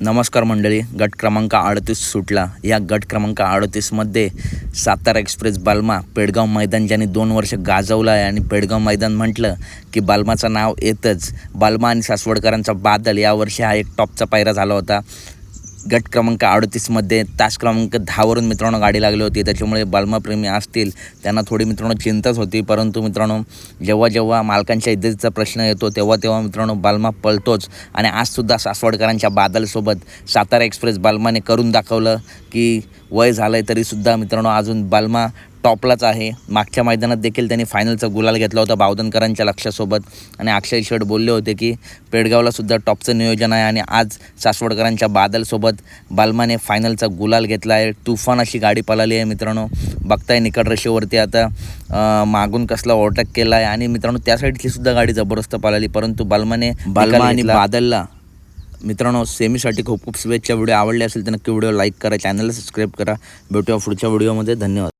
नमस्कार मंडळी गट क्रमांक अडतीस सुटला. या गट क्रमांक अडतीसमध्ये सातारा एक्सप्रेस बालमा पेडगाव मैदान ज्यांनी दोन वर्ष गाजवलं आहे आणि पेडगाव मैदान म्हटलं की बालमाचं नाव येतच. बालमा आणि सासवडकरांचा बादल यावर्षी हा एक टॉपचा पायरा झाला होता. गट क्रमांक अडतीसमध्ये तास क्रमांक दहावरून मित्रांनो गाडी लागली होती. त्याच्यामुळे बालमाप्रेमी असतील त्यांना थोडी मित्रांनो चिंताच होती. परंतु मित्रांनो जेव्हा जेव्हा मालकांच्या इज्जतीचा प्रश्न येतो तेव्हा तेव्हा मित्रांनो बालमा पळतोच. आणि आजसुद्धा सासवडकरांच्या बादलसोबत सातारा एक्सप्रेस बालमाने करून दाखवलं की वय झालं आहे तरीसुद्धा मित्रांनो अजून बालमा टॉपलाच आहे. मागच्या मैदानात देखील त्यांनी फायनलचा गुलाल घेतला होता बावधनकरांच्या लक्षासोबत. आणि अक्षय शेठ बोलले होते की पेडगावला सुद्धा टॉपचं नियोजन आहे आणि आज सासवडकरांच्या बादलसोबत बालमाने फायनलचा गुलाल घेतला आहे. तुफान अशी गाडी पळाली आहे मित्रांनो. बघताय निकट रेषेवरती आता मागून कसला ओव्हरटेक केला आहे आणि मित्रांनो त्या साईडची सुद्धा गाडी जबरदस्त पळाली. परंतु बालमाने बालमा आणि बादलला. मित्रांनो सेमीसाठी खूप खूप शुभेच्छा. व्हिडिओ आवडले असेल तर नक्की व्हिडिओ लाईक करा. चॅनलला सबस्क्राईब करा. भेटूया पुढच्या व्हिडिओमध्ये. धन्यवाद.